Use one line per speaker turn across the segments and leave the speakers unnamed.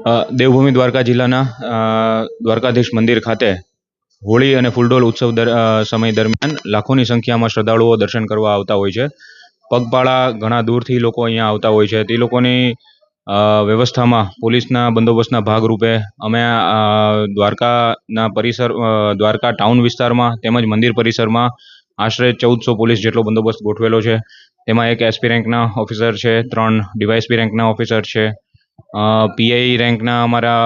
દેવભૂમિ દ્વારકા જિલ્લાના દ્વારકાધીશ મંદિર ખાતે હોળી અને ફૂલડોલ ઉત્સવ સમય દરમિયાન લાખોની સંખ્યામાં શ્રદ્ધાળુઓ દર્શન કરવા આવતા હોય છે. પગપાળા ઘણા દૂરથી લોકો અહીંયા આવતા હોય છે. તે લોકોની વ્યવસ્થામાં પોલીસના બંદોબસ્તના ભાગરૂપે અમે દ્વારકાના પરિસર દ્વારકા ટાઉન વિસ્તારમાં તેમજ મંદિર પરિસરમાં આશરે ચૌદસો પોલીસ જેટલો બંદોબસ્ત ગોઠવેલો છે. તેમાં એક એસપી રેન્કના ઓફિસર છે, ત્રણ ડીવાયએસપી રેન્કના ઓફિસર છે પીઆઈ રેન્કના અમારા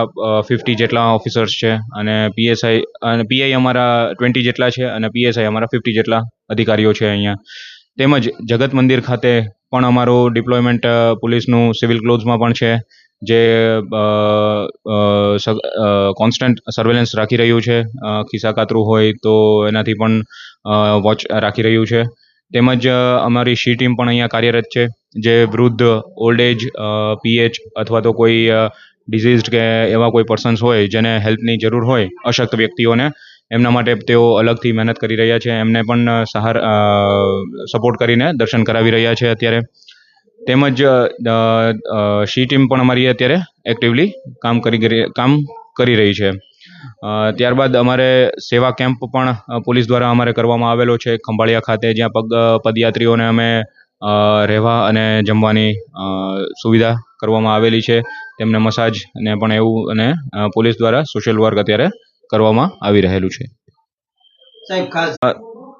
ફિફ્ટી જેટલા ઓફિસર્સ છે અને પીએસઆઈ અને પીઆઈ અમારા ટ્વેન્ટી જેટલા છે અને પીએસઆઈ અમારા ફિફ્ટી જેટલા અધિકારીઓ છે અહીંયા. તેમજ જગત મંદિર ખાતે પણ અમારું ડિપ્લોયમેન્ટ પોલીસનું સિવિલ ક્લોથ્સમાં પણ છે, જે કોન્સ્ટન્ટ સર્વેલન્સ રાખી રહ્યું છે. ખિસ્સા કાતરું હોય તો એનાથી પણ વોચ રાખી રહ્યું છે. તેમજ અમારી સી ટીમ પણ અહીંયા કાર્યરત છે. જે વૃદ્ધ ઓલ્ડ એજ પીએચ અથવા તો કોઈ ડિઝીઝડ કે એવા કોઈ પર્સન્સ હોય જેને હેલ્પની જરૂર હોય, અશક્ત વ્યક્તિઓને, એમના માટે તેઓ અલગથી મહેનત કરી રહ્યા છે. એમને પણ સહાર સપોર્ટ કરીને દર્શન કરાવી રહ્યા છે અત્યારે. તેમજ શી ટીમ પણ અમારી અત્યારે એક્ટિવલી કામ કરી કામ કરી રહી છે. ત્યારબાદ અમારે સેવા કેમ્પ પણ પોલીસ દ્વારા અમારે કરવામાં આવેલો છે. ખંભાળિયા ખાતે જ્યાં પગ પદયાત્રીઓને અમે રહેવા અને જમવાની સુવિધા કરવામાં આવેલી છે. તેમને મસાજ ને પણ એવું અને પોલીસ દ્વારા સોશિયલ વર્ક અત્યારે કરવામાં આવી રહેલું છે.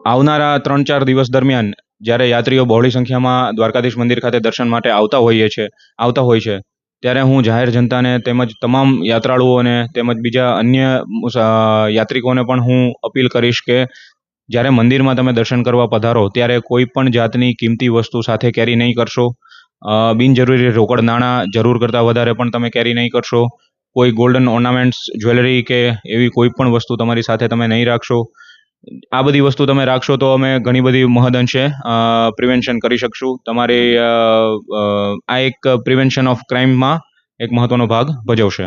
આવનારા ત્રણ ચાર દિવસ દરમિયાન જ્યારે યાત્રીઓ બહોળી સંખ્યામાં દ્વારકાધીશ મંદિર ખાતે દર્શન માટે આવતા હોઈએ છે આવતા હોય છે ત્યારે હું જાહેર જનતાને તેમજ તમામ યાત્રાળુઓને તેમજ બીજા અન્ય યાત્રિકોને પણ હું અપીલ કરીશ કે જ્યારે મંદિરમાં તમે દર્શન કરવા પધારો, ત્યારે કોઈ પણ જાતની કિંમતી વસ્તુ સાથે કેરી નહીં કરશો. બિનજરૂરી રોકડ નાણાં જરૂર કરતાં વધારે પણ તમે કેરી નહીં કરશો. કોઈ ગોલ્ડન ઓર્નામેન્ટ્સ જ્વેલરી કે એવી કોઈ પણ વસ્તુ તમારી સાથે તમે નહીં રાખશો. આ બધી વસ્તુ તમે રાખશો તો અમે ઘણી બધી મહદઅંશે પ્રિવેન્શન કરી શકશું. તમારી આ એક પ્રિવેન્શન ઓફ ક્રાઇમમાં એક મહત્વનો ભાગ ભજવશે.